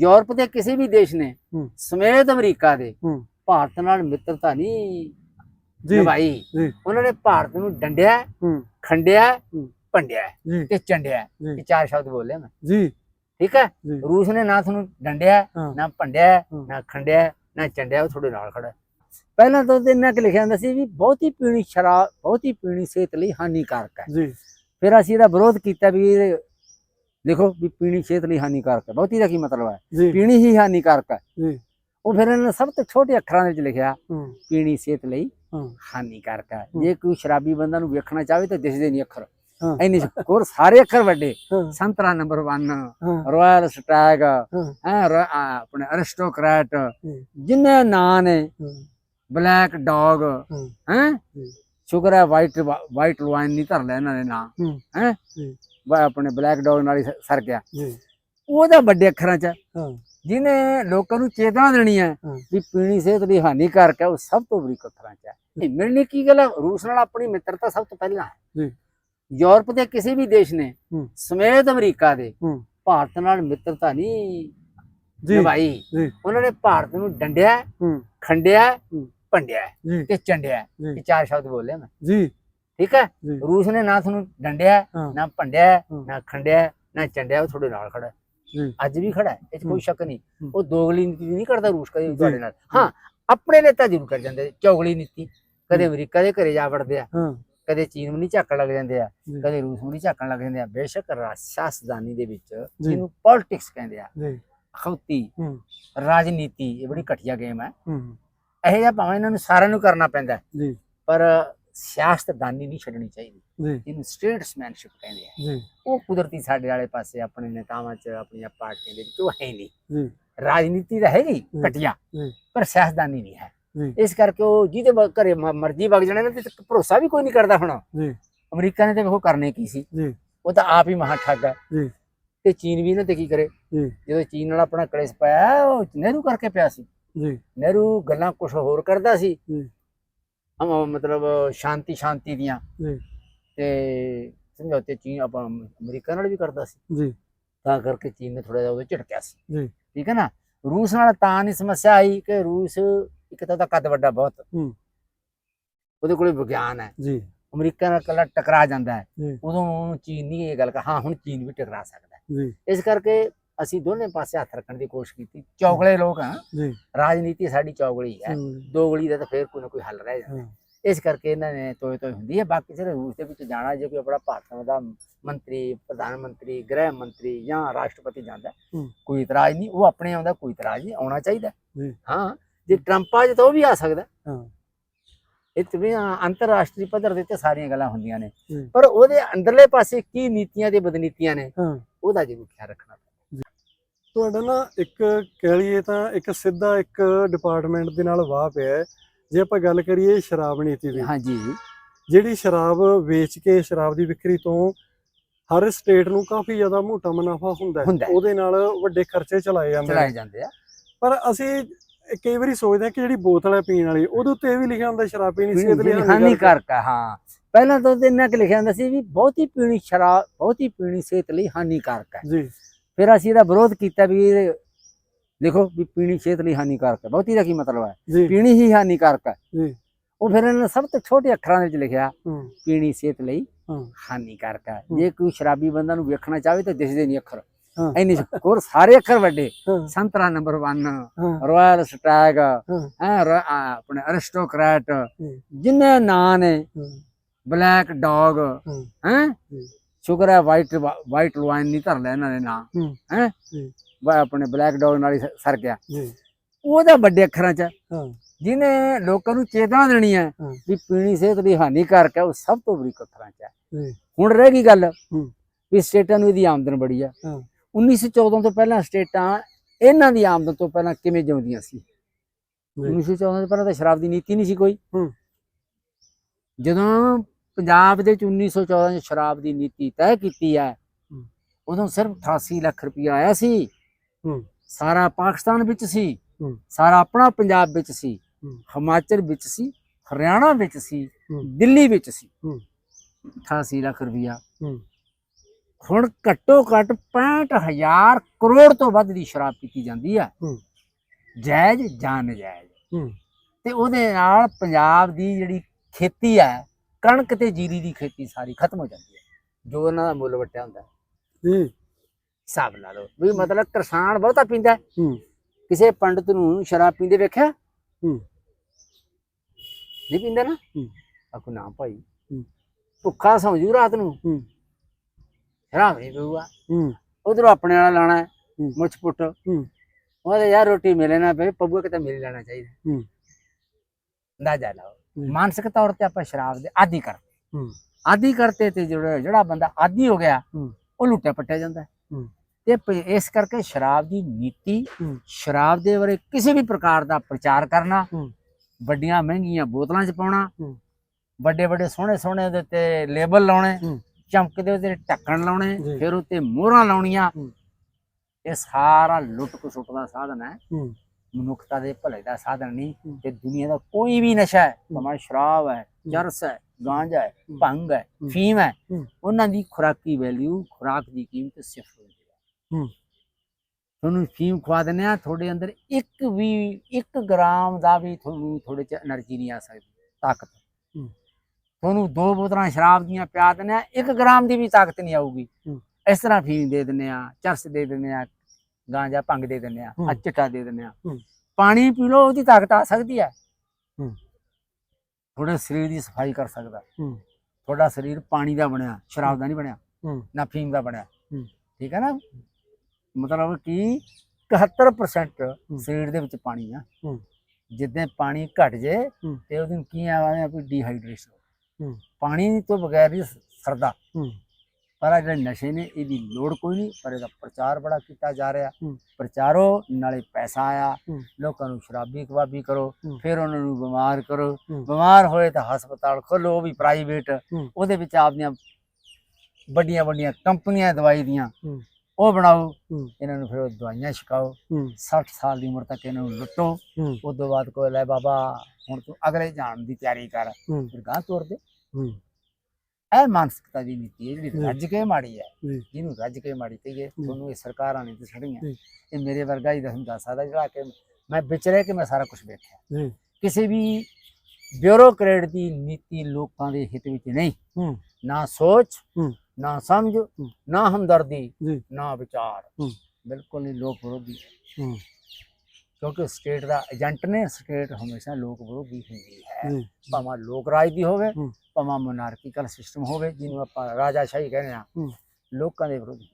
Europe ਦੇ ਕਿਸੇ ਵੀ ਦੇਸ਼ ਨੇ। ਸਮੇਤ ਅਮਰੀਕਾ ਦੇ। ਭਾਰਤ ਨਾਲ ਮਿੱਤਰਤਾ ਨਹੀਂ ਜੀ ਨਿਭਾਈ ਜੀ। ਉਹਨਾਂ ਨੇ ਭਾਰਤ ਨੂੰ ਡੰਡਿਆ ਖੰਡਿਆ। ਭੰਡਿਆ ਤੇ ਚੰਡਿਆ। ਇਹ ਚਾਰ ਸ਼ਬਦ ਬੋਲੇ ਮੈਂ ਜੀ ਠੀਕ ਹੈ ਰੂਸ ਨੇ ਨਾ ਤੁਹਾਨੂੰ ਡੰਡਿਆ ਨਾ ਭੰਡਿਆ। ਨਾ ਖੰਡਿਆ ਨਾ ਚੰਡਿਆ ਉਹ ਤੁਹਾਡੇ ਨਾਲ ਖੜਾ। ਪਹਿਲਾਂ ਤਾਂ ਉਹਦੇ ਇੰਨਾ ਕਿ ਲਿਖਿਆ ਹੁੰਦਾ ਸੀ ਵੀ ਬਹੁਤੀ ਪੀਣੀ ਸ਼ਰਾਬ ਬਹੁਤੀ ਪੀਣੀ ਸਿਹਤ ਲਈ ਹਾਨੀਕਾਰਕ ਹੈ ਜੀ ਫਿਰ ਅਸੀਂ ਇਹਦਾ ਵਿਰੋਧ ਕੀਤਾ ਵੀ ਲਿਖੋ ਵੀ ਪੀਣੀ ਸਿਹਤ ਲਈ ਹਾਨੀਕਾਰਕ ਹੈ ਬਹੁਤੀ ਦਾ ਕੀ ਮਤਲਬ ਹੈ ਜੀ ਪੀਣੀ ਹੀ ਹਾਨੀਕਾਰਕ ਹੈ ਜੀ ਉਹ ਫਿਰ ਇਹਨਾਂ ਨੇ ਸਭ ਤੋਂ ਛੋਟੇ ਅੱਖਰਾਂ ਦੇ ਵਿੱਚ ਲਿਖਿਆ ਪੀਣੀ ਸਿਹਤ ਲਈ ਹਾਨੀਕਾਰਕ ਹੈ। ਜੇ ਕੋਈ ਸ਼ਰਾਬੀ ਬੰਦਾ ਨੂੰ ਵੇਖਣਾ ਚਾਹਵੇ ਤਾਂ ਦਿਸਦੇ ਨਹੀਂ ਅੱਖਰ। ਇੰਨੇ ਕੋਰ ਸਾਰੇ ਅੱਖਰ ਵੱਡੇ ਸੰਤਰਾ ਨੰਬਰ 1 ਹਾਂ ਰਾਇਲ ਸਟੈਗ ਹਾਂ ਆਪਣੇ ਅਰਿਸਟੋਕਰੈਟ ਜਿੰਨੇ ਨਾਂ ਨੇ ਬਲੈਕ ਡੌਗ ਹੂੰ। ਸ਼ੁਕਰ ਹੈ ਵਾਈਟ ਵਾਈਟ ਲਵਾਈਨ ਨਹੀਂ ਧਰ ਲਿਆ ਇਹਨਾਂ ਨੇ ਨਾਂ ਹੂੰ। ਆਪਣੇ ਬਲੈਕ ਡੌਗ ਨਾਲ ਹੀ ਸਰ ਗਿਆ। ਉਹਦਾ ਵੱਡੇ ਅੱਖਰਾਂ 'ਚ ਜਿਹਨੇ ਲੋਕਾਂ ਨੂੰ ਚੇਤਨਾ ਦੇਣੀ ਹੈ। ਵੀ ਪੀਣੀ ਸਿਹਤ ਲਈ ਹਾਨੀਕਾਰਕ ਹੈ ਉਹ ਸਭ ਤੋਂ ਬੜੀ ਅੱਖਰਾਂ 'ਚ ਹੈ। ਮਿਲਣੀ ਕੀ ਗੱਲ ਹੈ? ਰੂਸ ਨਾਲ ਆਪਣੀ ਮਿੱਤਰਤਾ ਸਭ ਤੋਂ ਪਹਿਲਾਂ ਹੈ। ਯੂਰਪ ਦੇ ਕਿਸੇ ਵੀ ਦੇਸ਼ ਨੇ। ਸਮੇਤ ਅਮਰੀਕਾ ਦੇ ਭਾਰਤ ਨਾਲ ਮਿੱਤਰਤਾ ਨਹੀਂ ਜੀ। ਨਿਭਾਈ। ਉਹਨਾਂ ਨੇ ਭਾਰਤ ਨੂੰ ਡੰਡਿਆ ਖੰਡਿਆ। ਭੰਡਿਆ ਤੇ ਚੰਡਿਆ। ਇਹ ਚਾਰ ਸ਼ਬਦ ਬੋਲੇ ਮੈਂ। ਜੀ। ਠੀਕ ਹੈ? ਜੀ। ਰੂਸ ਨੇ ਨਾ ਤੁਹਾਨੂੰ ਡੰਡਿਆ ਹਾਂ। ਨਾ ਭੰਡਿਆ ਹਾਂ। ਨਾ ਖੰਡਿਆ ਨਾ ਚੰਡਿਆ ਉਹ ਤੁਹਾਡੇ ਨਾਲ ਖੜਾ ਹੈ। ਜੀ। ਅੱਜ ਵੀ ਖੜਾ ਹੈ ਇਹ 'ਚ ਹੂੰ। ਕੋਈ ਸ਼ੱਕ ਨਹੀਂ। ਹੂੰ। ਉਹ ਦੋਗਲੀ ਨੀਤੀ ਨਹੀਂ ਕਰਦਾ ਰੂਸ ਕਦੇ ਵੀ ਜੀ। ਤੁਹਾਡੇ ਨਾਲ। ਹਾਂ। ਆਪਣੇ ਨੇਤਾ ਜ਼ਰੂਰ ਕਰ ਜਾਂਦੇ ਚੌਗਲੀ ਨੀਤੀ। ਕਦੇ ਅਮਰੀਕਾ ਦੇ ਘਰੇ ਜਾ ਵੜਦੇ ਆ। ਹਾਂ। ਕਦੇ ਚੀਨ ਨੂੰ ਨਹੀਂ ਝਾਕਣ ਲੱਗ ਜਾਂਦੇ ਆ। ਜੀ। ਕਦੇ ਰੂਸ ਨੂੰ ਨਹੀਂ ਝਾਕਣ ਲੱਗ ਜਾਂਦੇ ਆ। ਬੇਸ਼ੱਕ ਰਾ- ਸਿਆਸਤਦਾਨੀ ਦੇ ਵਿੱਚ ਜੀ। ਜਿਹਨੂੰ ਪੋਲਿਟਿਕਸ ਕਹਿੰਦੇ ਆ। ਜੀ। ਅਖੌਤੀ ਹੂੰ। ਰਾਜਨੀਤੀ ਇਹ ਬੜੀ ਘਟੀਆ ਗੇਮ ਹੈ। ਹੂੰ। ਇਹ ਜਿਹਾ ਭਾਵੇਂ ਇਹਨਾਂ ਨੂੰ ਸਾਰਿਆਂ ਨੂੰ ਕਰਨਾ ਪੈਂਦਾ ਹੈ, ਜੀ। ਪਰ ਸਿਆਸਤਦਾਨੀ ਨਹੀਂ ਛੱਡਣੀ ਚਾਹੀਦੀ। ਜੀ। ਇਹਨੂੰ ਸਟੇਟਸਮੈਨਸ਼ਿਪ ਕਹਿੰਦੇ ਆ। ਜੀ। ਉਹ ਕੁਦਰਤੀ ਸਾਡੇ ਵਾਲੇ ਪਾਸੇ ਆਪਣੇ ਨੇਤਾਵਾਂ 'ਚ ਆਪਣੀਆਂ ਪਾਰਟੀਆਂ ਦੇ ਵਿੱਚ ਉਹ ਹੈ ਨਹੀਂ। ਜੀ। ਰਾਜਨੀਤੀ ਤਾਂ ਹੈਗੀ। ਘਟੀਆ ਪਰ ਸਿਆਸਤਦਾਨੀ ਨਹੀਂ ਹੈ। ਇਸ ਕਰਕੇ ਉਹ ਜਿਹਦੇ ਘਰੇ ਮਰਜ਼ੀ ਵਗ ਜਾਣੇ ਨੇ ਤੇ ਭਰੋਸਾ ਵੀ ਕੋਈ ਨਹੀਂ ਕਰਦਾ ਹੁਣ। ਜੀ। ਅਮਰੀਕਾ ਨੇ ਤੇ ਵੇਖੋ ਕਰਨੇ ਕੀ ਸੀ। ਜੀ। ਉਹ ਤਾਂ ਆਪ ਹੀ ਮਹਾ ਠੱਗ ਹੈ ਜੀ। ਤੇ ਚੀਨ ਵੀ ਇਹਨਾਂ ਤੇ ਕੀ ਕਰੇ? ਜੀ। ਜਦੋਂ ਚੀਨ ਨਾਲ ਆਪਣਾ ਕਲੇਸ਼ ਪਾਇਆ ਉਹ ਨਹਿਰੂ ਕਰਕੇ ਪਿਆ ਸੀ। ਜੀ। ਨਹਿਰੂ ਗੱਲਾਂ ਕੁਝ ਹੋਰ ਕਰਦਾ ਸੀ। ਅਮ ਮਤਲਬ ਸ਼ਾਂਤੀ ਸ਼ਾਂਤੀ ਦੀਆਂ ਜੀ। ਤੇ ਸਮਝੌਤੇ ਚੀਨ ਆਪਾਂ ਅਮਰੀਕਾ ਨਾਲ ਵੀ ਕਰਦਾ ਸੀ। ਜੀ। ਤਾਂ ਕਰਕੇ ਚੀਨ ਨੇ ਥੋੜਾ ਜਿਹਾ ਉਹਦੇ ਝਟਕਿਆ ਸੀ। ਜੀ। ਠੀਕ ਹੈ ਨਾ? ਰੂਸ ਨਾਲ ਤਾਂ ਨਹੀਂ ਸਮੱਸਿਆ ਆਈ ਕਿ ਰੂਸ ਇੱਕ ਤਾਂ ਉਹਦਾ ਕੱਦ ਵੱਡਾ ਬਹੁਤ। ਹੂੰ। ਉਹਦੇ ਕੋਲੇ ਵਿਗਿਆਨ ਹੈ। ਜੀ। ਅਮਰੀਕਾ ਨਾਲ ਕੱਲਾ ਟਕਰਾ ਜਾਂਦਾ ਹੈ। ਉਦੋਂ ਚੀਨ ਨਹੀਂ ਇਹ ਗੱਲ ਕਿ ਹਾਂ ਹੁਣ ਚੀਨ ਵੀ ਟਕਰਾ ਸਕਦਾ ਹੈ। ਜੀ। ਇਸ ਕਰਕੇ ਅਸੀਂ ਦੋਨੇ ਪਾਸੇ ਹੱਥ ਰੱਖਣ ਦੀ ਕੋਸ਼ਿਸ਼ ਕੀਤੀ। ਚੌਗਲੇ ਲੋਕ ਹਾਂ ਜੀ। ਰਾਜਨੀਤੀ ਸਾਡੀ ਚੌਗਲੀ ਹੈ। ਦੋਗਲੀ ਦਾ ਤਾਂ ਫੇਰ ਕੋਈ ਨਾ ਕੋਈ ਹੱਲ ਰਹਿ ਜਾਂਦਾ। ਇਸ ਕਰਕੇ ਇਹਨਾਂ ਨੇ ਤੋਏ ਤੋਏ ਹੁੰਦੀ ਹੈ। ਬਾਕੀ ਜਿਹੜੇ ਰੂਸ ਦੇ ਵਿੱਚ ਜਾਣਾ ਜੇ ਕੋਈ ਆਪਣਾ ਭਾਰਤ ਦਾ ਮੰਤਰੀ ਪ੍ਰਧਾਨ ਮੰਤਰੀ ਗ੍ਰਹਿ ਮੰਤਰੀ ਜਾਂ ਰਾਸ਼ਟਰਪਤੀ ਜਾਂਦਾ। ਕੋਈ ਇਤਰਾਜ਼ ਨਹੀਂ। ਉਹ ਆਪਣੇ ਆਉਂਦਾ ਕੋਈ ਇਤਰਾਜ਼ ਨਹੀਂ। ਆਉਣਾ ਚਾਹੀਦਾ ਹਾਂ। ਜੇ। ਟਰੰਪ ਆ ਜੇ ਤਾਂ ਉਹ ਵੀ ਆ ਸਕਦਾ ਇਹ ਤੇ ਅੰਤਰਰਾਸ਼ਟਰੀ ਪੱਧਰ ਦੇ ਤੇ ਸਾਰੀਆਂ ਗੱਲਾਂ ਹੁੰਦੀਆਂ ਨੇ। ਪਰ ਉਹਦੇ ਅੰਦਰਲੇ ਪਾਸੇ ਕੀ ਨੀਤੀਆਂ ਤੇ ਬਦਨੀਤੀਆਂ ਨੇ ਉਹਦਾ ਜ਼ਰੂਰ ਖਿਆਲ ਰੱਖਣਾ ਤੁਹਾਡਾ ਨਾ ਇੱਕ ਕਹਿ ਲਈਏ ਤਾਂ ਇੱਕ ਸਿੱਧਾ ਇੱਕ ਡਿਪਾਰਟਮੈਂਟ ਦੇ ਨਾਲ ਵਾਹ ਪਿਆ ਹੈ। ਜੇ ਆਪਾਂ ਗੱਲ ਕਰੀਏ ਸ਼ਰਾਬ ਨੀਤੀ ਦੀ ਹਾਂਜੀ। ਜਿਹੜੀ ਸ਼ਰਾਬ ਵੇਚ ਕੇ ਸ਼ਰਾਬ ਦੀ ਵਿਕਰੀ ਤੋਂ ਹਰ ਸਟੇਟ ਨੂੰ ਕਾਫੀ ਜ਼ਿਆਦਾ ਮੋਟਾ ਮੁਨਾਫਾ ਹੁੰਦਾ ਹੈ। ਉਹਦੇ ਨਾਲ ਵੱਡੇ ਖਰਚੇ ਚਲਾਏ ਜਾਂਦੇ ਚਲਾਏ ਜਾਂਦੇ ਆ। ਪਰ ਅਸੀਂ ਕਈ ਵਾਰੀ ਸੋਚਦੇ ਹਾਂ ਕਿ ਜਿਹੜੀ ਬੋਤਲ ਹੈ ਪੀਣ ਵਾਲੀ ਉਹਦੇ ਉੱਤੇ ਇਹ ਵੀ ਲਿਖਿਆ ਹੁੰਦਾ ਸ਼ਰਾਬ ਪੀਣੀ ਸਿਹਤ ਲਈ ਹਾਨੀਕਾਰਕ ਹੈ। ਹਾਂ ਪਹਿਲਾਂ ਤਾਂ ਉਹਦੇ ਕਿ ਲਿਖਿਆ ਹੁੰਦਾ ਸੀ ਵੀ ਬਹੁਤੀ ਪੀਣੀ ਸ਼ਰਾਬ ਬਹੁਤੀ ਪੀਣੀ ਸਿਹਤ ਲਈ ਹਾਨੀਕਾਰਕ ਹੈ। ਜੀ। ਫਿਰ ਅਸੀਂ ਇਹਦਾ ਵਿਰੋਧ ਕੀਤਾ ਵੀ ਇਹ ਦੇਖੋ ਵੀ ਪੀਣੀ ਸਿਹਤ ਲਈ ਹਾਨੀਕਾਰਕ ਹੈ। ਬਹੁਤੀ ਦਾ ਕੀ ਮਤਲਬ ਹੈ? ਪੀਣੀ ਹੀ ਹਾਨੀਕਾਰਕ ਹੈ। ਜੀ। ਉਹ ਫਿਰ ਇਹਨਾਂ ਨੇ ਸਭ ਤੋਂ ਛੋਟੇ ਅੱਖਰਾਂ ਦੇ ਵਿੱਚ ਲਿਖਿਆ ਪੀਣੀ ਸਿਹਤ ਲਈ ਹਾਨੀਕਾਰਕ ਹੈ। ਜੇ ਕੋਈ ਸ਼ਰਾਬੀ ਬੰਦਾ ਨੂੰ ਵੇਖਣਾ ਚਾਹਵੇ ਤਾਂ ਦਿਸਦੇ ਨਹੀਂ ਅੱਖਰ। ਹਾਂ। ਇੰਨੇ ਕੋਰ ਸਾਰੇ ਅੱਖਰ ਵੱਡੇ। ਸੰਤਰਾ ਨੰਬਰ 1 ਹਾਂ। ਰਾਇਲ ਸਟੈਗ ਹਾਂ। ਆਪਣੇ ਅਰਿਸਟੋਕਰੈਟ ਜਿੰਨੇ ਨਾਂ ਨੇ ਬਲੈਕ ਡੌਗ ਹਾਂ। ਸ਼ੁਕਰ ਹੈ ਵਾਈਟ ਵਾਈਟ ਲਵਾਈਨ ਨਹੀਂ ਧਰ ਲਿਆ ਇਹਨਾਂ ਨੇ ਨਾਂ। ਹੂੰ। ਜੀ ਆਪਣੇ ਬਲੈਕ ਡੌਗ ਨਾਲ ਹੀ ਸਰ ਗਿਆ। ਉਹਦਾ ਵੱਡੇ ਅੱਖਰਾਂ 'ਚ। ਜਿਹਨੇ ਲੋਕਾਂ ਨੂੰ ਚੇਤਨਾ ਦੇਣੀ ਹੈ ਵੀ ਪੀਣੀ ਸਿਹਤ ਲਈ ਹਾਨੀਕਾਰਕ ਹੈ ਉਹ ਸਭ ਤੋਂ ਬੜੀ ਅੱਖਰਾਂ 'ਚ ਹੈ। ਹੁਣ ਰਹਿ ਗਈ ਗੱਲ। ਵੀ ਸਟੇਟਾਂ ਨੂੰ ਇਹਦੀ ਆਮਦਨ ਬੜੀ ਆ ਹਾਂ। 1914 ਤੋਂ ਪਹਿਲਾਂ ਸਟੇਟਾਂ ਇਹਨਾਂ ਦੀ ਆਮਦਨ ਤੋਂ ਪਹਿਲਾਂ ਕਿਵੇਂ ਜਿਉਂਦੀਆਂ ਸੀ? ਜੀ 1914 ਤੋਂ ਪਹਿਲਾਂ ਤਾਂ ਸ਼ਰਾਬ ਦੀ ਨੀਤੀ ਨਹੀਂ ਸੀ ਕੋਈ। ਜਦੋਂ ਪੰਜਾਬ ਦੇ ਵਿੱਚ 1914 ਚ ਸ਼ਰਾਬ ਦੀ ਨੀਤੀ ਤੈਅ ਕੀਤੀ ਹੈ। ਉਦੋਂ ਸਿਰਫ 88 ਲੱਖ ਰੁਪਇਆ ਆਇਆ ਸੀ। ਸਾਰਾ ਪਾਕਿਸਤਾਨ ਵਿੱਚ ਸੀ। ਸਾਰਾ ਆਪਣਾ ਪੰਜਾਬ ਵਿੱਚ ਸੀ। ਹਿਮਾਚਲ ਵਿੱਚ ਸੀ। ਹਰਿਆਣਾ ਵਿੱਚ ਸੀ। ਦਿੱਲੀ ਵਿੱਚ ਸੀ। ਹੂੰ। 88 ਲੱਖ ਰੁਪਇਆ। ਹੁਣ ਘੱਟੋ ਘੱਟ 65000 ਕਰੋੜ ਤੋਂ ਵੱਧ ਦੀ ਸ਼ਰਾਬ ਪੀਤੀ ਜਾਂਦੀ ਹੈ। ਜਾਇਜ਼ ਜਾਂ ਨਜਾਇਜ਼। ਤੇ ਉਹਦੇ ਨਾਲ ਪੰਜਾਬ ਦੀ ਜਿਹੜੀ ਖੇਤੀ ਹੈ ਕਣਕ ਤੇ ਜੀਰੀ ਦੀ ਖੇਤੀ ਸਾਰੀ ਖਤਮ ਹੋ ਜਾਂਦੀ ਹੈ। ਜੋ ਉਹਨਾਂ ਦਾ ਮੁੱਲ ਵਟਿਆ ਹੁੰਦਾ ਹੈ। ਹਿਸਾਬ ਲਾ ਲਓ ਵੀ ਮਤਲਬ ਕਿਸਾਨ ਬਹੁਤਾ ਪੀਂਦਾ ਹੈ। ਕਿਸੇ ਪੰਡਤ ਨੂੰ ਸ਼ਰਾਬ ਪੀਂਦੇ ਵੇਖਿਆ? ਹੂੰ। ਨਹੀਂ ਪੀਂਦਾ ਨਾ? ਹੂੰ। ਆਖੋ ਨਾ ਭਾਈ। ਹੂੰ। ਭੁੱਖਾ ਸੌਂ ਜੂ ਰਾਤ ਨੂੰ। ਹੂੰ। ਸ਼ਰਾਬ ਨਹੀਂ ਪੀਊਗਾ। ਹੂੰ। ਉਧਰੋਂ ਆਪਣੇ ਵਾਲਾ ਲਾਣਾ। ਮੁੱਛ ਪੁੱਟ। ਹੂੰ। ਉਹਦੇ ਯਾਰ ਰੋਟੀ ਮਿਲੇ ਨਾ ਪਏ ਪੱਬੂ ਕਿਤੇ ਮਿਲ ਲੈਣਾ ਚਾਹੀਦਾ। ਹੂੰ। ਅੰਦਾਜ਼ਾ ਲਾਓ। ਮਾਨਸਿਕ ਤੌਰ ਤੇ ਆਪਾਂ ਸ਼ਰਾਬ ਦੇ ਆਦੀ ਕਰ ਹੂੰ ਆਦੀ ਕਰਤੇ ਤੇ ਜਿਹੜਾ ਜਿਹੜਾ ਬੰਦਾ ਆਦੀ ਹੋ ਗਿਆ। ਉਹ ਲੁੱਟਿਆ ਪੱਟਿਆ ਜਾਂਦਾ। ਤੇ ਇਸ ਕਰਕੇ ਸ਼ਰਾਬ ਦੀ ਨੀਤੀ। ਸ਼ਰਾਬ ਦੇ ਬਾਰੇ ਕਿਸੇ ਵੀ ਪ੍ਰਕਾਰ ਦਾ ਪ੍ਰਚਾਰ ਕਰਨਾ। ਵੱਡੀਆਂ ਮਹਿੰਗੀਆਂ ਬੋਤਲਾਂ 'ਚ ਪਾਉਣਾ। ਵੱਡੇ ਵੱਡੇ ਸੋਹਣੇ ਸੋਹਣੇ ਉਹਦੇ ਤੇ ਲੇਬਲ ਲਾਉਣੇ। ਚਮਕਦੇ ਉਹਦੇ ਢੱਕਣ ਲਾਉਣੇ। ਫਿਰ ਉੱਤੇ ਮੋਹਰਾਂ ਲਾਉਣੀਆਂ। ਇਹ ਸਾਰਾ ਲੁੱਟ ਖਸੁੱਟ ਦਾ ਸਾਧਨ ਹੂੰ ਮਨੁੱਖਤਾ ਦੇ ਭਲੇ ਦਾ ਸਾਧਨ ਨਹੀਂ ਤੇ ਦੁਨੀਆ ਦਾ ਕੋਈ ਵੀ ਨਸ਼ਾ ਹੈ ਭਾਵੇਂ ਸ਼ਰਾਬ ਹੈ ਜਰਸ ਹੈ ਗਾਂਜਾ ਹੈ ਭੰਗ ਹੈ ਫੀਮ ਹੈ ਉਹਨਾਂ ਦੀ ਖੁਰਾਕੀ ਵੈਲਿਊ ਖੁਰਾਕ ਦੀ ਕੀਮਤ ਸਿਰਫ ਹੁੰਦੀ ਤੁਹਾਨੂੰ ਫੀਮ ਖਵਾ ਦਿੰਦੇ ਆ ਤੁਹਾਡੇ ਅੰਦਰ ਇੱਕ ਵੀ ਇੱਕ ਗ੍ਰਾਮ ਦਾ ਵੀ ਤੁਹਾਨੂੰ ਥੋੜੇ ਚ એનર્ਜੀ ਨਹੀਂ ਆ ਸਕਦੀ ਤਾਕਤ। ਤੁਹਾਨੂੰ ਦੋ ਬੋਤਲਾਂ ਸ਼ਰਾਬ ਦੀਆਂ ਪਿਆ ਦਿੰਦੇ ਆ ਇੱਕ ਗ੍ਰਾਮ ਦੀ ਵੀ ਤਾਕਤ ਨਹੀਂ ਆਊਗੀ। ਇਸ ਤਰ੍ਹਾਂ ਫੀਮ ਦੇ ਦਿੰਦੇ ਆ ਚਰਸ ਦੇ ਦਿੰਦੇ ਆ ਗਾਂਜਾ ਭੰਗ ਦੇ ਦਿੰਦੇ ਆ। ਆ ਚਿੱਟਾ ਦੇ ਦਿੰਦੇ ਆ। ਪਾਣੀ ਪੀ ਲਓ ਉਹਦੀ ਤਾਕਤ ਆ ਸਕਦੀ ਹੈ। ਤੁਹਾਡੇ ਸਰੀਰ ਦੀ ਸਫ਼ਾਈ ਕਰ ਸਕਦਾ ਤੁਹਾਡਾ ਸਰੀਰ ਪਾਣੀ ਦਾ ਬਣਿਆ ਸ਼ਰਾਬ ਦਾ ਨਹੀਂ ਬਣਿਆ ਨਾ ਫੀਮ ਦਾ ਬਣਿਆ। ਠੀਕ ਹੈ ਨਾ ਮਤਲਬ ਕਿ 71% ਸਰੀਰ ਦੇ ਵਿੱਚ ਪਾਣੀ ਆ। ਜਿੱਦਾਂ ਪਾਣੀ ਘਟ ਜੇ। ਤੇ ਉਹਨੂੰ ਕੀ ਆਵਾਂਗੇ ਕੋਈ ਡੀਹਾਈਡਰੇਸ਼ਨ। ਪਾਣੀ ਤੋਂ ਬਗੈਰ ਹੀ ਸਰਦਾ ਪਰ ਆਹ ਜਿਹੜੇ ਨਸ਼ੇ ਨੇ ਇਹਦੀ ਲੋੜ ਕੋਈ ਨਹੀਂ ਪਰ ਇਹਦਾ ਪ੍ਰਚਾਰ ਬੜਾ ਕੀਤਾ ਜਾ ਰਿਹਾ। ਪ੍ਰਚਾਰੋ ਨਾਲੇ ਪੈਸਾ ਆਇਆ। ਲੋਕਾਂ ਨੂੰ ਸ਼ਰਾਬੀ ਕਬਾਬੀ ਕਰੋ। ਫਿਰ ਉਹਨਾਂ ਨੂੰ ਬਿਮਾਰ ਕਰੋ। ਬਿਮਾਰ ਹੋਏ ਤਾਂ ਹਸਪਤਾਲ ਖੋਲੋ ਉਹ ਵੀ ਪ੍ਰਾਈਵੇਟ। ਉਹਦੇ ਵਿੱਚ ਆਪਦੀਆਂ ਵੱਡੀਆਂ ਵੱਡੀਆਂ ਕੰਪਨੀਆਂ ਦਵਾਈ ਦੀਆਂ। ਉਹ ਬਣਾਓ। ਇਹਨਾਂ ਨੂੰ ਫਿਰ ਦਵਾਈਆਂ ਛਕਾਓ ਹੂੰ 60 ਸਾਲ ਦੀ ਉਮਰ ਤੱਕ ਇਹਨਾਂ ਨੂੰ ਲੁੱਟੋ ਉਸ ਤੋਂ ਬਾਅਦ ਕੋਈ ਲੈ ਬਾਬਾ ਹੁਣ ਤੂੰ ਅਗਲੇ ਜਾਣ ਦੀ ਤਿਆਰੀ ਕਰ ਫਿਰ ਗਾਂ ਤੋਰ ਦੇ ਇਹ ਮਾਨਸਿਕਤਾ ਦੀ ਨੀਤੀ ਹੈ ਜਿਹੜੀ। ਰੱਜ ਕੇ ਮਾੜੀ ਹੈ ਜਿਹਨੂੰ ਰੱਜ ਕੇ ਮਾੜੀ ਕਹੀਏ ਤੁਹਾਨੂੰ ਇਹ ਸਰਕਾਰਾਂ ਨੇ ਜੀ। ਇਹ ਮੇਰੇ ਵਰਗਾ ਹੀ ਦੱਸ ਸਕਦਾ ਜਿਹੜਾ ਕਿ ਮੈਂ ਵਿਚਰੇ ਕਿ ਮੈਂ ਸਾਰਾ ਕੁਝ ਵੇਖਿਆ ਕਿਸੇ ਵੀ ਬਿਊਰੋਕਰੇਟ ਦੀ ਨੀਤੀ ਲੋਕਾਂ ਦੇ ਹਿੱਤ ਵਿੱਚ ਨਹੀਂ ਨਾ ਸੋਚ ਨਾ ਸਮਝ ਨਾ ਹਮਦਰਦੀ ਨਾ ਵਿਚਾਰ ਬਿਲਕੁਲ ਨਹੀਂ ਲੋਕ ਵਿਰੋਧੀ ਹੂੰ ਕਿਉਂਕਿ ਸਟੇਟ ਦਾ ਏਜੰਟ ਨੇ ਸਟੇਟ ਹਮੇਸ਼ਾ ਲੋਕ ਵਿਰੋਧੀ ਹੁੰਦੀ ਹੈ। ਭਾਵੇਂ ਲੋਕ ਰਾਜ ਦੀ ਹੋਵੇ। ਭਾਵੇਂ ਮੋਨਾਰਕੀਕਲ ਸਿਸਟਮ ਹੋਵੇ ਜਿਹਨੂੰ ਆਪਾਂ ਰਾਜਾਸ਼ਾਹੀ ਕਹਿੰਦੇ ਆ ਹੂੰ। ਲੋਕਾਂ ਦੇ ਵਿਰੋਧੀ।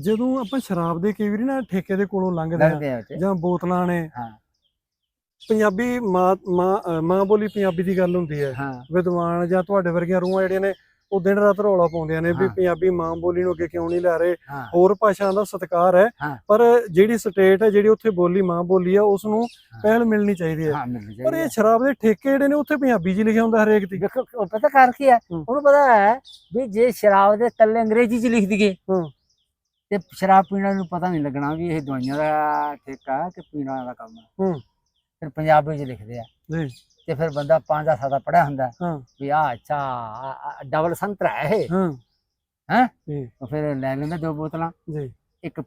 ਜਦੋਂ ਆਪਾਂ ਸ਼ਰਾਬ ਦੇ ਕਈ ਵਾਰੀ ਨਾ ਠੇਕੇ ਦੇ ਕੋਲੋਂ ਲੰਘਦੇ ਆ ਜਾਂ ਬੋਤਲਾਂ ਨੇ ਹਾਂ। ਪੰਜਾਬੀ ਮਾਂ ਮਾਂ ਬੋਲੀ ਪੰਜਾਬੀ ਦੀ ਗੱਲ ਹੁੰਦੀ ਹੈ। ਹਾਂ। ਵਿਦਵਾਨ ਜਾਂ ਤੁਹਾਡੇ ਵਰਗੀਆਂ ਰੂਹਾਂ ਜਿਹੜੀਆਂ ਨੇ ਉਹ ਦਿਨ ਰਾਤ ਰੌਲਾ ਪਾਉਂਦੀਆਂ ਨੇ ਵੀ। ਪੰਜਾਬੀ ਮਾਂ ਬੋਲੀ ਨੂੰ ਅੱਗੇ ਕਿਉਂ ਨਹੀਂ ਲੈ ਰਹੇ ਹੋਰ ਭਾਸ਼ਾਵਾਂ ਦਾ ਸਤਿਕਾਰ ਹੈ। ਪਰ ਜਿਹੜੀ ਸਟੇਟ ਹੈ ਜਿਹੜੀ ਉੱਥੇ ਬੋਲੀ ਮਾਂ ਬੋਲੀ ਆ ਉਸ ਨੂੰ। ਪਹਿਲ ਮਿਲਣੀ ਚਾਹੀਦੀ ਹੈ ਪਰ ਇਹ। ਸ਼ਰਾਬ ਦੇ ਠੇਕੇ ਜਿਹੜੇ ਨੇ ਉੱਥੇ ਪੰਜਾਬੀ ਹੀ ਲਿਖਿਆ ਹੁੰਦਾ ਹਰੇਕ ਦੀ ਦੇਖੋ ਪਤਾ ਕਰ ਕੀ ਹੈ। ਉਹਨੂੰ ਪਤਾ ਹੈ ਵੀ ਜੇ ਸ਼ਰਾਬ ਦੇ ਕੱਲੇ ਅੰਗਰੇਜ਼ੀ ਚ ਲਿਖ ਦਈਏ। ਤੇ ਸ਼ਰਾਬ ਪੀਣ ਵਾਲੇ ਨੂੰ ਪਤਾ ਨਹੀਂ ਲੱਗਣਾ ਵੀ ਇਹ ਦਵਾਈਆਂ ਦਾ ਠੇਕਾ ਕਿ ਪੀਣ ਦਾ ਕੰਮ ਹੈ ਹੂੰ ਫਿਰ ਪੰਜਾਬੀ ਚ ਲਿਖਦੇ ਆ ਜੀ ਤੇ ਫਿਰ ਬੰਦਾ ਪੰਜ ਦਾ ਸਾਦਾ ਪੜਿਆ ਹੁੰਦਾ ਹੈ ਵੀ ਆ ਅੱਛਾ ਡਬਲ ਸੰਤਰਾ ਹੈ ਇਹ ਹਾਂ ਹੈਂ? ਫਿਰ ਲੈ ਲੈਂਦਾ ਦੋ ਬੋਤਲਾਂ ਜੀ ਇੱਕ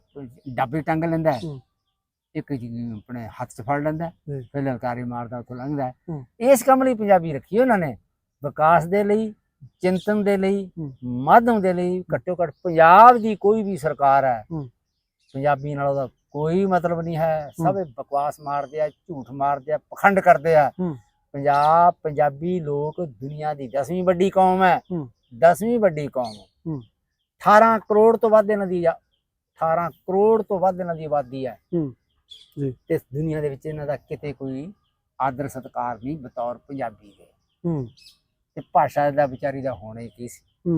ਡੱਬੇ ਟੰਗ ਲੈਂਦਾ। ਇੱਕ ਆਪਣੇ ਹੱਥ 'ਚ ਫੜ ਲੈਂਦਾ। ਫਿਰ ਲਲਕਾਰੀ ਮਾਰਦਾ ਉੱਥੋਂ ਲੰਘਦਾ। ਇਸ ਕੰਮ ਲਈ ਪੰਜਾਬੀ ਰੱਖੀ ਉਹਨਾਂ ਨੇ ਵਿਕਾਸ ਦੇ ਲਈ ਚਿੰਤਨ ਦੇ ਲਈ। ਮਾਧਮ ਦੇ ਲਈ ਘੱਟੋ ਘੱਟ ਪੰਜਾਬ ਦੀ ਕੋਈ ਵੀ ਸਰਕਾਰ ਹੈ। ਪੰਜਾਬੀ ਨਾਲ ਉਹਦਾ ਕੋਈ ਮਤਲਬ ਨਹੀਂ ਹੈ ਸਭ ਬਕਵਾਸ ਮਾਰਦੇ ਆ ਝੂਠ ਮਾਰਦੇ ਆ ਪਖੰਡ ਕਰਦੇ ਆ। ਪੰਜਾਬ ਪੰਜਾਬੀ ਲੋਕ ਦੁਨੀਆ ਦੀ 10ਵੀਂ ਵੱਡੀ ਕੌਮ ਹੈ। ਹੂੰ। 10ਵੀਂ ਵੱਡੀ ਕੌਮ ਹੂੰ। 18 ਕਰੋੜ ਤੋਂ ਵੱਧ ਇਹਨਾਂ ਦੀ ਆ- 18 ਕਰੋੜ ਤੋਂ ਵੱਧ ਇਹਨਾਂ ਦੀ ਆਬਾਦੀ ਹੈ। ਜੀ। ਤੇ ਦੁਨੀਆ ਦੇ ਵਿੱਚ ਇਹਨਾਂ ਦਾ ਕਿਤੇ ਕੋਈ ਆਦਰ ਸਤਕਾਰ ਨਹੀਂ ਬਤੌਰ ਪੰਜਾਬੀ ਦੇ। ਤੇ ਭਾਸ਼ਾ ਦਾ ਵਿਚਾਰੀ ਦਾ ਹੋਣਾ ਹੀ ਕੀ ਸੀ।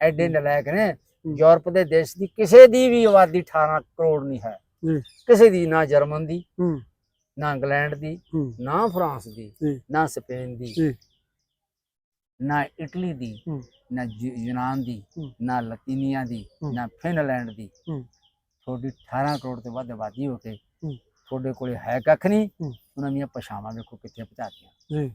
ਐਡੇ ਨਲਾਇਕ ਨੇ। ਯੂਰਪ ਦੇ ਦੇਸ਼ ਦੀ ਕਿਸੇ ਦੀ ਵੀ ਆਬਾਦੀ 18 ਕਰੋੜ ਨਹੀਂ ਹੈ। ਕਿਸੇ ਦੀ ਨਾ ਜਰਮਨ ਦੀ। ਨਾ ਇੰਗਲੈਂਡ ਦੀ ਨਾ ਫਰਾਂਸ ਦੀ ਨਾ ਸਪੇਨ ਦੀ ਨਾ ਇਟਲੀ ਦੀ ਨਾ ਯੂਨਾਨ ਦੀ। ਨਾ ਲਤੀਨੀਆ ਦੀ। ਨਾ ਫਿਨਲੈਂਡ ਦੀ। ਤੁਹਾਡੀ 18 ਕਰੋੜ ਤੋਂ ਵੱਧ ਆਬਾਦੀ ਹੋ ਕੇ। ਤੁਹਾਡੇ ਕੋਲੇ ਹੈ ਕੱਖ ਨਹੀਂ। ਉਹਨਾਂ ਦੀਆਂ ਪਛਾਵਾਂ ਵੇਖੋ ਕਿੱਥੇ ਪਹੁੰਚਾਤੀਆਂ ਜੀ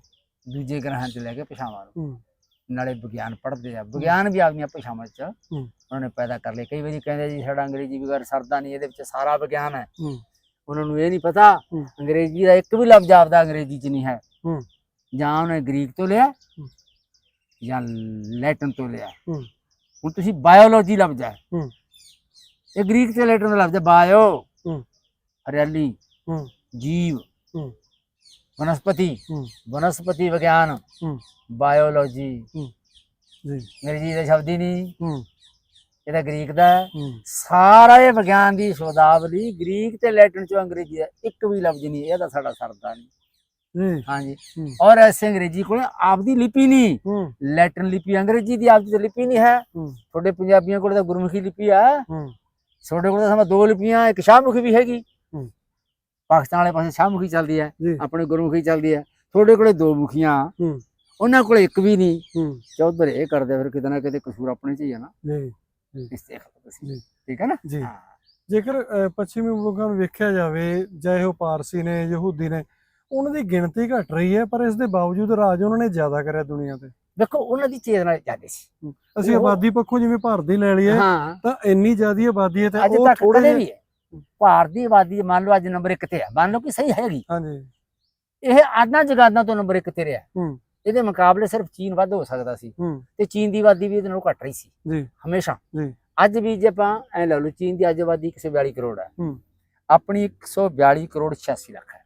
ਦੂਜੇ ਗ੍ਰਹਾਂ ਤੇ ਲੈ ਕੇ ਪਛਾਵਾਂ ਨੂੰ ਨਾਲੇ ਵਿਗਿਆਨ ਪੜ੍ਹਦੇ ਆ ਵਿਗਿਆਨ ਵੀ ਆਪਣੀਆਂ ਭਾਸ਼ਾਵਾਂ 'ਚ। ਉਹਨਾਂ ਨੇ ਪੈਦਾ ਕਰ ਲਏ ਕਈ ਵਾਰੀ ਕਹਿੰਦੇ ਜੀ ਸਾਡਾ ਅੰਗਰੇਜ਼ੀ ਵਗੈਰ ਸਰਦਾ ਨਹੀਂ ਇਹਦੇ ਵਿੱਚ ਸਾਰਾ ਵਿਗਿਆਨ ਹੂੰ। ਉਹਨਾਂ ਨੂੰ ਇਹ ਨਹੀਂ ਪਤਾ ਹੂੰ। ਅੰਗਰੇਜ਼ੀ ਦਾ ਇੱਕ ਵੀ ਲਫ਼ਜ਼ ਆਪਦਾ ਅੰਗਰੇਜ਼ੀ 'ਚ ਨਹੀਂ ਹੈ ਹੂੰ। ਜਾਂ ਉਹਨੇ ਗ੍ਰੀਕ ਤੋਂ ਲਿਆ ਹੂੰ। ਜਾਂ ਲੈਟਨ ਤੋਂ ਲਿਆ ਹੂੰ। ਹੁਣ ਤੁਸੀਂ ਬਾਇਓਲੋਜੀ ਲਫ਼ਜ਼ ਹੈ ਹੂੰ। ਇਹ ਗ੍ਰੀਕ ਤੇ ਲੈਟਨ ਦਾ ਲਫ਼ਜ਼ ਹੈ ਬਾਇਓ ਹੂੰ। ਹਰਿਆਲੀ ਹੂੰ। ਜੀਵ ਹੂੰ। ਵਨਸਪਤੀ ਹੂੰ। ਵਨਸਪਤੀ ਵਿਗਿਆਨ ਹੂੰ। ਬਾਇਓਲੋਜੀ ਜੀ ਅੰਗਰੇਜ਼ੀ ਦਾ ਸ਼ਬਦ ਹੀ ਨਹੀਂ ਹੂੰ ਇਹਦਾ ਗ੍ਰੀਕ ਦਾ ਹੈ। ਸਾਰਾ ਇਹ ਵਿਗਿਆਨ ਦੀ ਸ਼ਬਦਾਵਲੀ ਗ੍ਰੀਕ ਤੇ ਲੈਟਨ ਚੋਂ ਅੰਗਰੇਜ਼ੀ ਦਾ ਇੱਕ ਵੀ ਲਫ਼ਜ਼ ਨਹੀਂ ਇਹਦਾ ਸਾਡਾ ਸਰਦਾ ਨਹੀਂ। ਹਾਂਜੀ। ਔਰ ਐਸੇ ਅੰਗਰੇਜ਼ੀ ਕੋਲ ਆਪਦੀ ਲਿਪੀ ਨਹੀਂ। ਲੈਟਨ ਲਿਪੀ ਅੰਗਰੇਜ਼ੀ ਦੀ ਆਪਦੀ ਲਿਪੀ ਨਹੀਂ ਹੈ। ਤੁਹਾਡੇ ਪੰਜਾਬੀਆਂ ਕੋਲ ਤਾਂ ਗੁਰਮੁਖੀ ਲਿਪੀ ਹੂੰ। ਤੁਹਾਡੇ ਕੋਲ ਤਾਂ ਸਮਾਂ ਦੋ ਲਿਪੀਆਂ ਇੱਕ ਸ਼ਾਹਮੁਖੀ ਵੀ ਹੈਗੀ। ਪਾਕਿਸਤਾਨ ਵਾਲੇ ਪਾਸੇ ਸ਼ਾਹਮੁਖੀ ਚੱਲਦੀ ਹੈ ਆਪਣੇ ਗੁਰਮੁਖੀ ਚੱਲਦੀ ਹੈ। ਤੁਹਾਡੇ ਕੋਲੇ ਦੋ ਮੁਖੀਆਂ। ਉਹਨਾਂ ਕੋਲ ਇੱਕ ਵੀ ਨਹੀਂ। ਚੌਧਰ ਇਹ ਕਰਦੇ ਫਿਰ ਕਿਤੇ ਨਾ ਕਿਤੇ ਕਸੂਰ ਆਪਣੇ ਚ ਹੀ ਹੈ ਨਾ। ਠੀਕ ਹੈ ਨਾ? ਜੀ। ਹਾਂ। ਜੇਕਰ ਪੱਛਮੀ ਮੁਲਕਾਂ ਨੂੰ ਵੇਖਿਆ ਜਾਵੇ ਚਾਹੇ ਉਹ ਪਾਰਸੀ ਨੇ ਯਹੂਦੀ ਨੇ ਉਹਨਾਂ ਦੀ ਗਿਣਤੀ ਘਟ ਰਹੀ ਹੈ ਪਰ ਇਸ ਦੇ ਬਾਵਜੂਦ ਰਾਜ ਉਹਨਾਂ ਨੇ ਜ਼ਿਆਦਾ ਕਰਿਆ ਦੁਨੀਆ ਤੇ। ਦੇਖੋ ਉਹਨਾਂ ਦੀ ਚੇਤਨਾ ਜ਼ਿਆਦਾ ਸੀ। ਅਸੀਂ ਆਬਾਦੀ ਪੱਖੋਂ ਜਿਵੇਂ ਭਾਰਤ ਦੀ ਲੈ ਲਈਏ ਤਾਂ ਇੰਨੀ ਜ਼ਿਆਦੀ ਆਬਾਦੀ ਹੈ ਤੇ ਉਹ ਥੋੜੇ ਜਿਹੇ ਵੀ ਹੈ। ਭਾਰਤ ਦੀ ਆਬਾਦੀ ਮੰਨ ਲਓ ਅੱਜ ਨੰਬਰ 1 ਤੇ ਹੈ। ਮੰਨ ਲਓ ਕਿ ਸਹੀ ਹੈਗੀ। ਹਾਂਜੀ। ਇਹ ਆਦਾਂ ਜਗਾਦਾਂ ਤੋਂ ਨੰਬਰ 1 ਤੇ ਰਿਹਾ। ਹੂੰ। ਇਹਦੇ ਮੁਕਾਬਲੇ ਸਿਰਫ ਚੀਨ ਵੱਧ ਹੋ ਸਕਦਾ ਸੀ ਤੇ ਚੀਨ ਦੀ ਆਬਾਦੀ ਵੀ ਇਹਦੇ ਨਾਲੋਂ ਘੱਟ ਰਹੀ ਸੀ। ਜੀ। ਹਮੇਸ਼ਾ। ਜੀ। ਅੱਜ ਵੀ ਜੇ ਆਪਾਂ ਐ ਲਾ ਲਓ ਚੀਨ ਦੀ ਅੱਜ ਆਬਾਦੀ 142 ਕਰੋੜ ਹੈ। ਆਪਣੀ 142 ਕਰੋੜ 86 ਲੱਖ ਹੈ।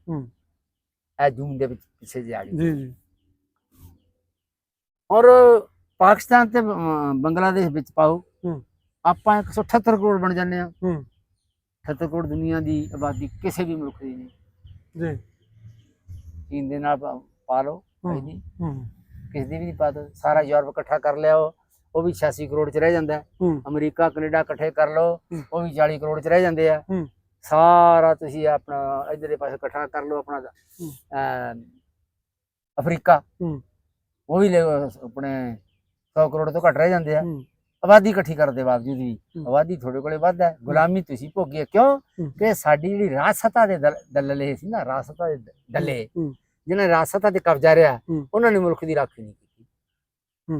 ਇਹ ਜੂਨ ਦੇ ਵਿੱਚ ਪਿੱਛੇ ਜੇ ਆ ਗਈ। ਜੀ ਜੀ। ਔਰ ਪਾਕਿਸਤਾਨ ਤੇ ਬੰਗਲਾਦੇਸ਼ ਵਿੱਚ ਪਾਓ ਆਪਾਂ 178 ਕਰੋੜ ਬਣ ਜਾਂਦੇ ਆ ਹੂੰ। 78 ਕਰੋੜ ਦੁਨੀਆ ਦੀ ਆਬਾਦੀ ਕਿਸੇ ਵੀ ਮੁਲਕ ਦੀ ਨਹੀਂ। ਜੀ। ਚੀਨ ਦੇ ਨਾਲ ਪਾ- ਲਓ। ਹੂੰ ਹੂੰ। ਕਿਸੇ ਦੀ ਵੀ ਨਹੀਂ ਪਾ ਦੋ ਸਾਰਾ ਯੂਰਪ ਇਕੱਠਾ ਕਰ ਲਿਆ ਉਹ। ਉਹ ਵੀ 86 ਕਰੋੜ ਚ ਰਹਿ ਜਾਂਦਾ। ਅਮਰੀਕਾ ਕੈਨੇਡਾ ਇਕੱਠੇ ਕਰ ਲਓ। ਉਹ ਵੀ 40 ਕਰੋੜ ਚ ਰਹਿ ਜਾਂਦੇ ਆ। ਸਾਰਾ ਤੁਸੀਂ ਆਪਣਾ ਇਧਰਲੇ ਪਾਸੇ ਇਕੱਠਾ ਕਰ ਲਓ ਆਪਣਾ। ਅਫਰੀਕਾ। ਉਹ ਵੀ ਲੈ- ਆਪਣੇ 100 ਕਰੋੜ ਤੋਂ ਘੱਟ ਰਹਿ ਜਾਂਦੇ ਆ। ਆਬਾਦੀ ਇਕੱਠੀ ਕਰਨ ਦੇ ਬਾਵਜੂਦ ਵੀ। ਆਬਾਦੀ ਤੁਹਾਡੇ ਕੋਲੇ ਵੱਧ ਹੈ। ਗੁਲਾਮੀ ਤੁਸੀਂ ਭੋਗੀ ਕਿਉਂ। ਕਿ ਸਾਡੀ ਜਿਹੜੀ ਰਾਜਸਤਾ ਦੇ ਦਲ- ਦਲਲੇ ਸੀ ਨਾ ਰਾਜਸਤਾ ਦੇ ਦ- ਡੱਲੇ। ਹੂੰ। ਜਿਨ੍ਹਾਂ ਨੇ ਰਾਜਸਤਾ ਤੇ ਕਬਜ਼ਾ ਰਿਹਾ। ਉਹਨਾਂ ਨੇ ਮੁਲਕ ਦੀ ਰਾਖੀ ਨਹੀਂ ਕੀਤੀ।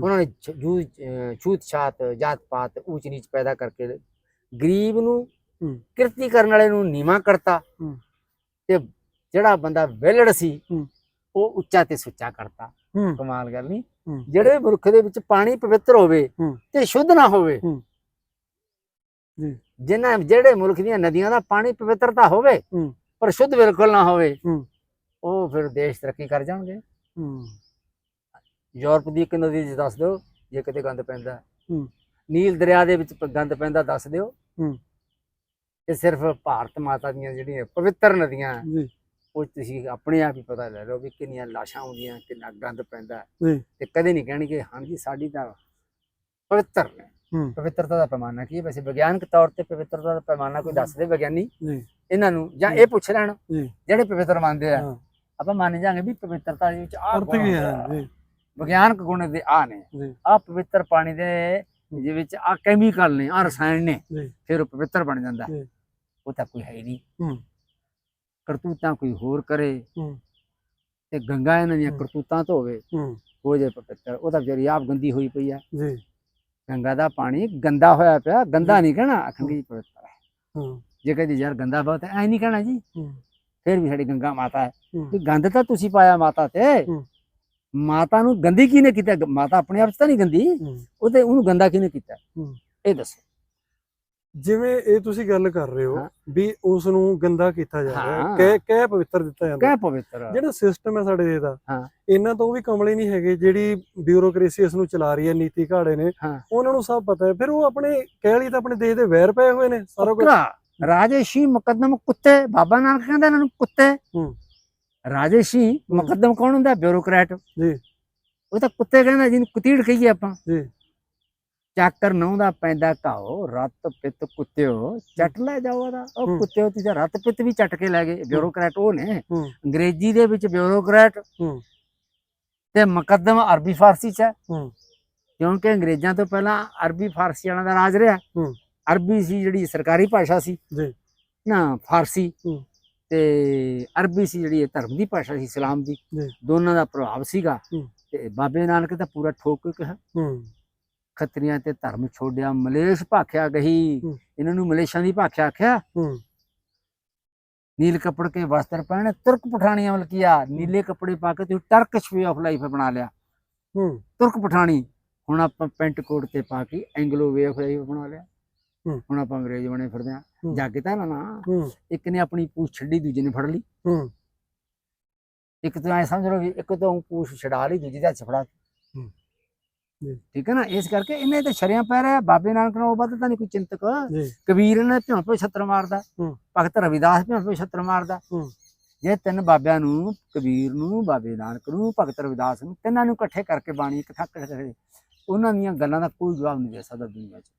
ਉਹਨਾਂ ਨੇ ਛੂਤ ਛਾਤ ਜਾਤ ਪਾਤ ਊਚ ਨੀਚ ਪੈਦਾ ਕਰਕੇ ਗਰੀਬ ਨੂੰ ਕਿਰਤੀ ਕਰਨ ਵਾਲੇ ਨੂੰ ਨੀਵਾ ਕਰਤਾ। ਤੇ ਜਿਹੜਾ ਬੰਦਾ ਵਿਹਲੜ ਸੀ। ਉਹ ਉੱਚਾ ਤੇ ਸੁੱਚਾ ਕਰਤਾ ਕਮਾਲ ਗੱਲ ਨਹੀਂ ਜਿਹੜੇ ਮੁਲਕ ਦੇ ਵਿੱਚ ਪਾਣੀ ਪਵਿੱਤਰ ਹੋਵੇ। ਤੇ ਸ਼ੁੱਧ ਨਾ ਹੋਵੇ ਹੂੰ। ਜੀ ਜਿਨ੍ਹਾਂ ਜਿਹੜੇ ਮੁਲਕ ਦੀਆਂ ਨਦੀਆਂ ਦਾ ਪਾਣੀ ਪਵਿੱਤਰਤਾ ਹੋਵੇ ਪਰ ਸ਼ੁੱਧ ਬਿਲਕੁਲ ਨਾ ਹੋਵੇ ਉਹ ਫਿਰ ਦੇਸ਼ ਤਰੱਕੀ ਕਰ ਜਾਣਗੇ। ਹੂੰ। ਯੂਰਪ ਦੀ ਇੱਕ ਨਦੀ 'ਚ ਦੱਸ ਦਿਓ ਜੇ ਕਿਤੇ ਗੰਦ ਪੈਂਦਾ। ਹੈ। ਨੀਲ ਦਰਿਆ ਦੇ ਵਿੱਚ ਗੰਦ ਪੈਂਦਾ ਦੱਸ ਦਿਓ। ਹੂੰ। ਇਹ ਸਿਰਫ ਭਾਰਤ ਮਾਤਾ ਦੀਆਂ ਜਿਹੜੀਆਂ ਪਵਿੱਤਰ ਨਦੀਆਂ ਜੀ। ਉਹ ਤੁਸੀਂ ਆਪਣੇ ਆਪ ਹੀ ਪਤਾ ਲੈ ਲਓ ਵੀ ਕਿੰਨੀਆਂ ਲਾਸ਼ਾਂ ਆਉਂਦੀਆਂ ਕਿੰਨਾ ਗੰਦ ਪੈਂਦਾ। ਜੀ। ਤੇ ਕਦੇ ਨਹੀਂ ਕਹਿਣਗੇ ਹਾਂਜੀ ਸਾਡੀ ਤਾਂ ਪਵਿੱਤਰ ਨੇ। ਹੂੰ। ਪਵਿੱਤਰਤਾ ਦਾ ਪੈਮਾਨਾ ਕੀ ਹੈ? ਵੈਸੇ ਵਿਗਿਆਨਕ ਤੌਰ ਤੇ ਪਵਿੱਤਰਤਾ ਦਾ ਪੈਮਾਨਾ ਕੋਈ ਦੱਸ ਦੇ ਵਿਗਿਆਨੀ? ਜੀ। ਇਹਨਾਂ ਨੂੰ ਜਾਂ ਇਹ ਪੁੱਛ ਲੈਣ ਜੀ। ਜਿਹੜੇ ਪਵਿੱਤਰ ਮੰਨਦੇ ਆ। ਆਪਾਂ ਮੰਨ ਜਾਾਂਗੇ ਵੀ ਪਵਿੱਤਰਤਾ ਦੇ ਵਿੱਚ ਆਹ ਅਰਥ ਕੀ ਹੈ ਆ। ਜੀ। ਵਿਗਿਆਨਕ ਗੁਣ ਦੇ ਆ ਨੇ। ਜੀ। ਆ ਪਵਿੱਤਰ ਪਾਣੀ ਦੇ ਦੇ ਵਿੱਚ ਆ ਕੈਮੀਕਲ ਨੇ ਆ ਰਸਾਇਣ ਨੇ ਜੀ। ਫਿਰ ਉਹ ਪਵਿੱਤਰ ਬਣ ਜਾਂਦਾ। ਜੀ। ਉਹ ਤਾਂ ਕੋਈ ਹੈ ਹੀ ਨਹੀਂ। ਕਰਤੂਤਾਂ ਕੋਈ ਹੋਰ ਕਰੇ। ਤੇ ਗੰਗਾ ਇਹਨਾਂ ਦੀਆਂ। ਕਰਤੂਤਾਂ ਧੋਵੇ। ਹੂੰ। ਹੋ ਜਾਏ ਪਵਿੱਤਰ ਉਹ ਤਾਂ ਵਿਚਾਰੀ ਆਪ ਗੰਦੀ ਹੋਈ ਪਈ ਆ ਜੀ। ਗੰਗਾ ਦਾ ਪਾਣੀ ਗੰਦਾ ਹੋਇਆ ਪਿਆ ਗੰਦਾ ਨਹੀਂ ਕਹਿਣਾ ਜੀ ਪਵਿੱਤਰ ਹੈ। ਜੇ ਕਹਿੰਦੀ ਯਾਰ ਗੰਦਾ ਬਹੁਤ ਹੈ ਐ ਨਹੀਂ ਕਹਿਣਾ ਜੀ। ਫਿਰ ਵੀ ਸਾਡੀ ਗੰਗਾ ਮਾਤਾ ਹੈ। ਵੀ ਗੰਦ ਤਾਂ ਤੁਸੀਂ ਪਾਇਆ ਮਾਤਾ ਤੇ। ਮਾਤਾ ਨੂੰ ਗੰਦੀ ਕਿਹਨੇ ਕੀਤਾ? ਮਾਤਾ ਆਪਣੇ ਆਪ ਤਾਂ ਨਹੀਂ ਗੰਦੀ। ਹੂੰ। ਉਹਦੇ ਉਹਨੂੰ ਗੰਦਾ ਕਿਹਨੇ ਕੀਤਾ। ਇਹ ਦੱਸੋ। ਜਿਵੇਂ ਇਹ ਤੁਸੀਂ ਗੱਲ ਕਰ ਰਹੇ ਹੋ। ਵੀ ਉਸ ਨੂੰ ਗੰਦਾ ਕੀਤਾ ਜਾ ਰਿਹਾ ਕਹਿ ਕਹਿ ਪਵਿੱਤਰ ਦਿੱਤਾ ਜਾਂਦਾ ਕਹਿ ਪਵਿੱਤਰ। ਜਿਹੜਾ ਸਿਸਟਮ ਹੈ ਸਾਡੇ ਦਾ। ਇਹਨਾਂ ਤੋਂ ਵੀ ਕਮਲੇ ਨਹੀਂ ਹੈਗੇ। ਜਿਹੜੀ ਬਿਊਰੋਕ੍ਰੇਸੀ ਇਸ ਨੂੰ ਚਲਾ ਰਹੀ ਹੈ ਨੀਤੀ ਘਾੜੇ ਨੇ। ਉਹਨਾਂ ਨੂੰ ਸਭ ਪਤਾ ਹੈ। ਫਿਰ ਉਹ ਆਪਣੇ ਕਹਿ ਲਈ ਤਾਂ ਆਪਣੇ ਦੇਸ਼ ਦੇ ਵੈਰ ਪਏ ਹੋਏ ਨੇ ਸਾਰਾ ਕੁਝ ਰਾਜੇਸ਼ੀ ਮੁਕੱਦਮ ਕੁੱਤੇ ਬਾਬਾ ਨਾਨਕ ਕਹਿੰਦਾ ਇਹਨਾਂ ਨੂੰ ਕੁੱਤੇ। ਰਾਜੇਸ਼ੀ ਮੁਕੱਦਮ ਕੌਣ ਹੁੰਦਾ? ਬਿਊਰੋਕਰੈਟ। ਜੀ। ਉਹ ਤਾਂ ਕੁੱਤੇ ਕਹਿੰਦਾ ਜਿਹਨੂੰ ਕੁਤੀੜ ਕਹੀਏ ਆਪਾਂ। ਜੀ। ਚਾਕਰ ਨਹੁੰ ਦਾ ਪੈਂਦਾ ਘਾਓ ਰੱਤ ਪਿੱਤ ਕੁੱਤਿਓ। ਚੱਟ ਲੈ ਜਾਓ ਉਹਦਾ। ਉਹ। ਕੁੱਤਿਓ ਤੁਸੀਂ ਰੱਤ ਪਿੱਤ ਵੀ ਚੱਟ ਕੇ ਲੈ ਗਏ। ਬਿਊਰੋਕਰੈਟ ਉਹ ਨੇ। ਅੰਗਰੇਜ਼ੀ ਦੇ ਵਿੱਚ ਬਿਊਰੋਕਰੈਟ। ਤੇ ਮੁਕੱਦਮ ਅਰਬੀ ਫਾਰਸੀ ਚ ਹੈ। ਕਿਉਂਕਿ ਅੰਗਰੇਜ਼ਾਂ ਤੋਂ ਪਹਿਲਾਂ ਅਰਬੀ ਫਾਰਸੀ ਵਾਲਿਆਂ ਦਾ ਰਾਜ ਰਿਹਾ। ਹੂੰ। ਅਰਬੀ ਸੀ ਜਿਹੜੀ ਸਰਕਾਰੀ ਭਾਸ਼ਾ ਸੀ। ਜੀ। ਨਾ ਫਾਰਸੀ। ਤੇ ਅਰਬੀ ਸੀ ਜਿਹੜੀ ਧਰਮ ਦੀ ਭਾਸ਼ਾ ਸੀ ਇਸਲਾਮ ਦੀ। ਦੋਨਾਂ ਦਾ ਪ੍ਰਭਾਵ ਸੀਗਾ। ਤੇ ਬਾਬੇ ਨਾਨਕ ਤਾਂ ਪੂਰਾ ਠੋਕ ਕੇ ਕਿਹਾ ਖੱਤਰੀਆਂ ਤੇ ਧਰਮ ਛੋੜਿਆ ਮਲੇਸ਼ ਭਾਖਿਆ ਗਈ। ਇਹਨਾਂ ਨੂੰ ਮਲੇਸ਼ਾਂ ਦੀ ਭਾਖਿਆ ਆਖਿਆ। ਨੀਲ ਕੱਪੜ ਕੇ ਵਸਤਰ ਪਹਿਨੇ ਤੁਰਕ ਪਠਾਣੀ ਅਮਲ ਕੀਆ। ਨੀਲੇ ਕੱਪੜੇ ਪਾ ਕੇ ਤੁਸੀਂ ਟਰਕਿਸ਼ ਵੇ ਆਫ ਲਾਈਫ ਬਣਾ ਲਿਆ। ਤੁਰਕ ਪਠਾਣੀ। ਹੁਣ ਆਪਾਂ ਪੈਂਟ ਕੋਟ ਤੇ ਪਾ ਕੇ ਐਂਗਲੋ ਵੇ ਆਫ ਲਾਈਫ ਬਣਾ ਲਿਆ। ਹੁਣ ਆਪਾਂ ਅੰਗਰੇਜ਼ ਬਣੇ ਫਿਰਦੇ ਆ ਹੂੰ। ਜਾਗੇ ਤਾਂ ਨਾ ਇੱਕ ਨੇ ਆਪਣੀ ਪੂਛ ਛੱਡੀ ਦੂਜੇ ਨੇ ਫੜ ਲਈ ਇੱਕ ਤਾਂ ਐ ਸਮਝ ਲਓ ਵੀ ਇੱਕ ਤੋਂ ਪੂਛ ਛਡਾ ਲਈ ਦੂਜੀ ਦਾ ਹੱਥ 'ਚ ਫੜਾ ਦਿੱਤੀ। ਹੂੰ। ਜੀ। ਠੀਕ ਹੈ ਨਾ ਇਸ ਕਰਕੇ ਇਹਨੇ ਤੇ ਸ਼ਰਿਆਂ ਪੈ ਰਿਹਾ ਬਾਬੇ ਨਾਨਕ ਨੂੰ ਵੱਧ ਤਾਂ ਨਹੀਂ ਕੋਈ ਚਿੰਤਕ ਜੀ ਕਬੀਰ ਨੇ ਭਿਉਂ ਭਿਉਂ ਛੱਤਰ ਮਾਰਦਾ। ਭਗਤ ਰਵਿਦਾਸ ਭਿਉਂ ਭਿਉਂ ਛੱਤਰ ਮਾਰਦਾ। ਜੇ ਤਿੰਨ ਬਾਬਿਆਂ ਨੂੰ ਕਬੀਰ ਨੂੰ ਬਾਬੇ ਨਾਨਕ ਨੂੰ ਭਗਤ ਰਵਿਦਾਸ ਨੂੰ ਤਿੰਨਾਂ ਨੂੰ ਇਕੱਠੇ ਕਰਕੇ ਬਾਣੀ ਇੱਕ ਥੱਕ ਉਹਨਾਂ ਦੀਆਂ ਗੱਲਾਂ ਦਾ ਕੋਈ ਜਵਾਬ ਨਹੀਂ ਦੇ ਸਕਦਾ ਦੁਨੀਆ 'ਚ